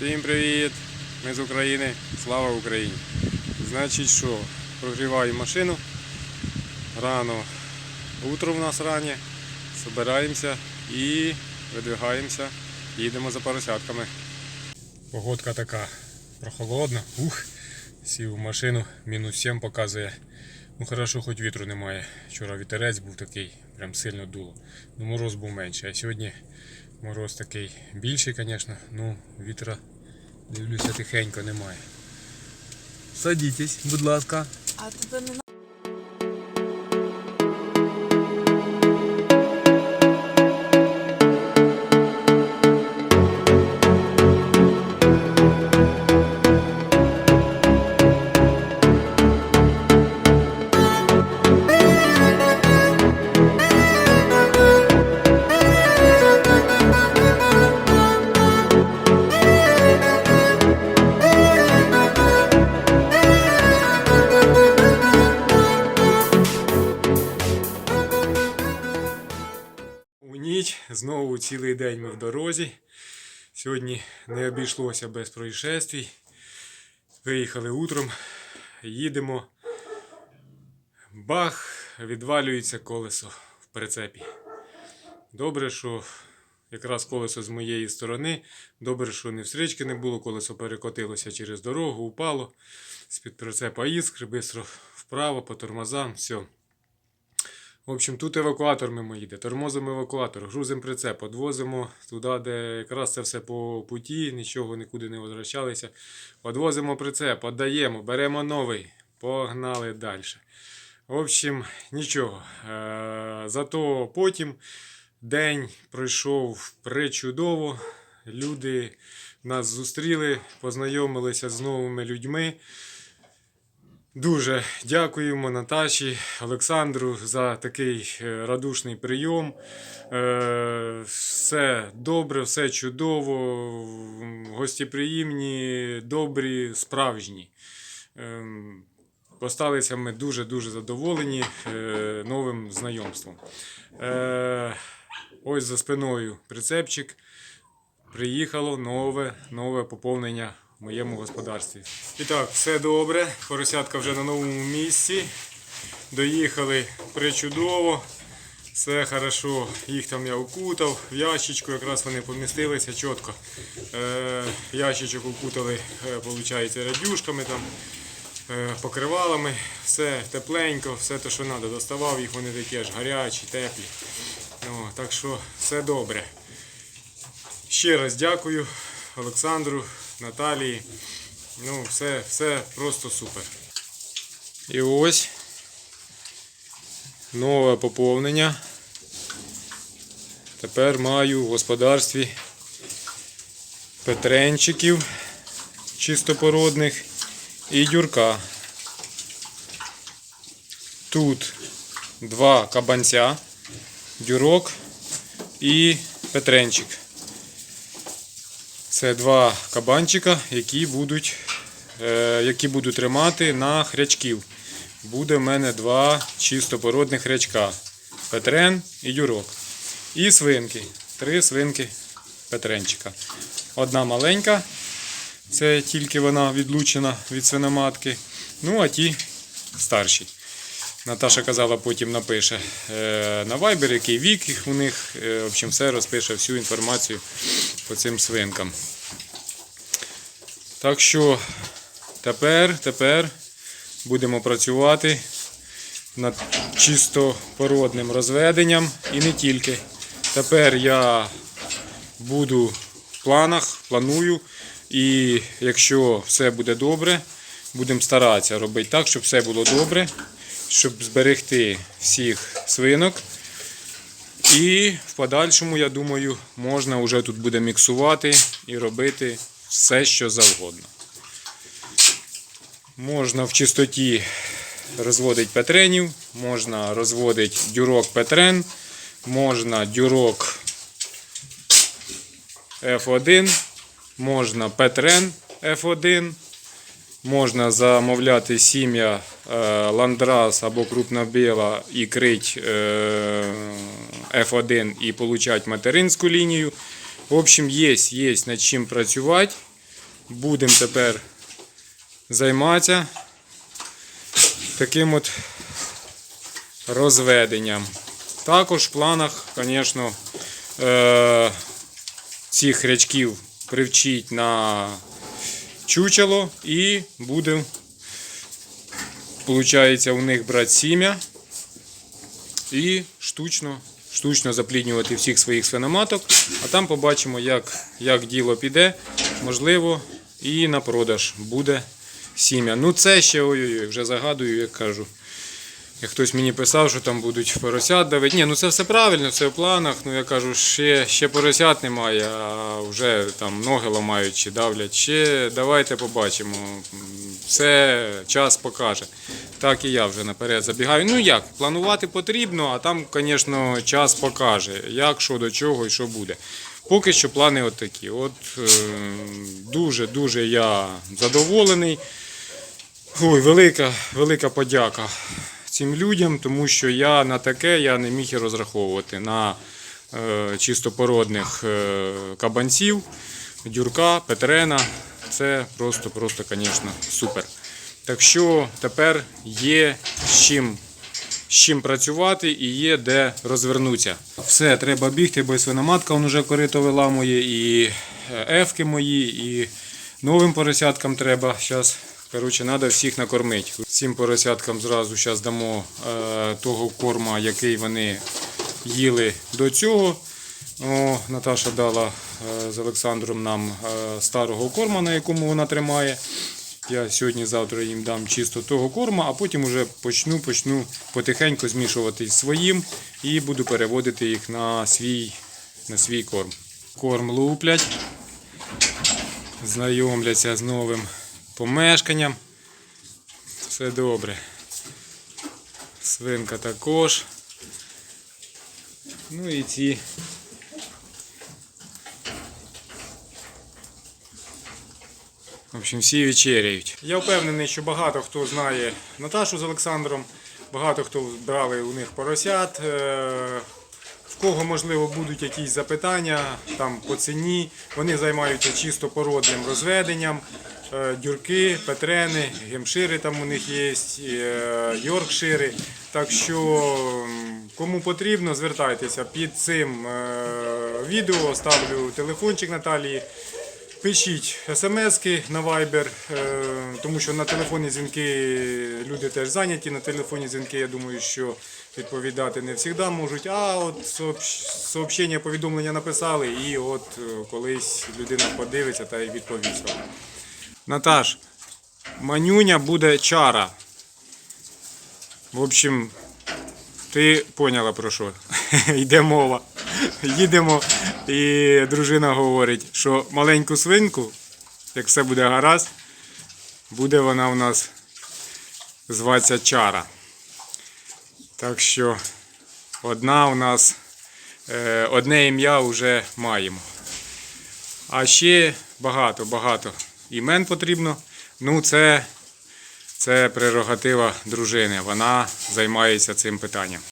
Всім привіт! Ми з України. Слава Україні! Значить що, прогріваю машину. Рано утро в нас раннє. Собираємося і видвигаємося. Їдемо за поросятками. Погодка така прохолодна. Ух, сів в машину, мінус 7 показує. Ну хорошо, хоч вітру немає. Вчора вітерець був такий, прям сильно дуло. Ну мороз був менший, а сьогодні мороз такий більший, звісно. Ну, вітра, дивлюся, тихенько немає. Садітесь, будь ласка. А тебе не знову цілий день ми в дорозі. Сьогодні не обійшлося без происшествій. Виїхали утром, їдемо. Бах, відвалюється колесо в прицепі. Добре, що якраз колесо з моєї сторони. Добре, що не встрічки не було, колесо перекотилося через дорогу, упало. З-під прицепа іскри, швидко вправо, по тормозам, все. В общем, тут евакуатор мимо їде. Тормозимо евакуатор, грузимо прицеп, одвозимо туди, де якраз це все по путі, нічого нікуди не возвращалися. Одвозимо прицеп, віддаємо, беремо новий, погнали далі. В общем, нічого. Е, Зато потім день пройшов причудово. Люди нас зустріли, познайомилися з новими людьми. Дуже дякуємо Наташі, Олександру за такий е, радушний прийом. Е, Все добре, все чудово, гостєприємні, добрі, справжні. Ем, Осталися ми дуже-дуже задоволені е, новим знайомством. Ось за спиною прицепчик. Приїхало нове, нове поповнення моєму господарстві. І так, все добре. Поросятка вже на новому місці. Доїхали причудово. Все хорошо. Їх там я укутав в ящичку, якраз вони помістилися чітко. Е, ящичок укутали, е, виходить, радюшками там, е, покривалами. Все тепленько, все те, що треба. Доставав їх, вони такі аж гарячі, теплі. О, так що все добре. Ще раз дякую Олександру, Наталії. Ну, все, все просто супер. І ось нове поповнення. Тепер маю в господарстві петренчиків чистопородних і дюрка. Тут два кабанця, дюрок і петренчик. Це два кабанчика, які будуть, е, які буду тримати на хрячків. Буде в мене два чистопородних хрячка. Петрен і дюрок. І свинки. Три свинки Петренчика. Одна маленька, це тільки вона відлучена від свиноматки. Ну, а ті старші. Наташа казала, потім напише е, на Viber, який вік у них. Е, в общем, все розпише всю інформацію по цим свинкам. Так що тепер, тепер будемо працювати над чистопородним розведенням і не тільки. Тепер я буду в планах, планую, і якщо все буде добре, будемо старатися робити так, щоб все було добре, щоб зберегти всіх свинок. І в подальшому, я думаю, можна вже тут буде міксувати і робити все, що завгодно. Можна в чистоті розводити петренів, можна розводити дюрок петрен, можна дюрок F1, можна петрен F1, можна замовляти сім'я е, ландрас або крупнобіла і крить е, F1 і отримати материнську лінію. В общем, є, є над чим працювати. будемо тепер займатися таким от розведенням. Також в планах, звісно, е- цих хрячків привчити на чучело і будемо, виходить, у них брати сім'я і штучно, штучно запліднювати всіх своїх свиноматок, а там побачимо, як, як діло піде. Можливо, і на продаж буде сім'я. Ну це ще ой-ой-ой, вже загадую, як кажу. Як хтось мені писав, що там будуть поросят давити. Ні, ну це все правильно, це в планах. Ну я кажу, ще, ще поросят немає, а вже там ноги ламають чи давлять. Ще давайте побачимо. Все час покаже. Так і я вже наперед забігаю. Ну як, планувати потрібно, а там, звісно, час покаже, як, що до чого і що буде. Поки що плани такі. От дуже-дуже я задоволений. Ой, велика, велика подяка цим людям, тому що я на таке я не міг і розраховувати. На е, чистопородних е, кабанців, дюрка, петрена. Це просто, просто, звісно, супер. Так що тепер є з чим, з чим працювати і є де розвернутися. Все, треба бігти, бо свиноматка он уже корито виламує, і е, ефки мої, і новим поросяткам треба. Зараз, коротше, треба всіх накормити. Цим поросяткам зразу зараз дамо е, того корма, який вони їли до цього. О, Наташа дала е, з Олександром нам е, старого корма, на якому вона тримає. Я сьогодні-завтра їм дам чисто того корма, а потім вже почну, почну потихеньку змішувати з своїм і буду переводити їх на свій, на свій корм. Корм луплять, знайомляться з новим помешканням. Все добре. Свинка також. Ну і ці В общем, всі вечеряють. Я впевнений, що багато хто знає Наташу з Олександром, багато хто брали у них поросят. Кого, можливо, будуть якісь запитання там по ціні. Вони займаються чисто породним розведенням. Е, Дюрки, петрени, гемшири там у них є, е, йоркшири. Так що кому потрібно, звертайтеся під цим е, відео. Ставлю телефончик Наталії. Пишіть смски на Viber, е, тому що на телефонні дзвінки люди теж зайняті. На телефонні дзвінки, я думаю, що відповідати не завжди можуть. А от сообщення, повідомлення написали, і от е, колись людина подивиться та й відповість. Наташ, манюня буде чара. В общем, ти поняла про що йде мова. Їдемо, і дружина говорить, що маленьку свинку, як все буде гаразд, буде вона у нас зватися чара. Так що одна у нас, е, одне ім'я вже маємо. А ще багато, багато імен потрібно. Ну, це, це прерогатива дружини. Вона займається цим питанням.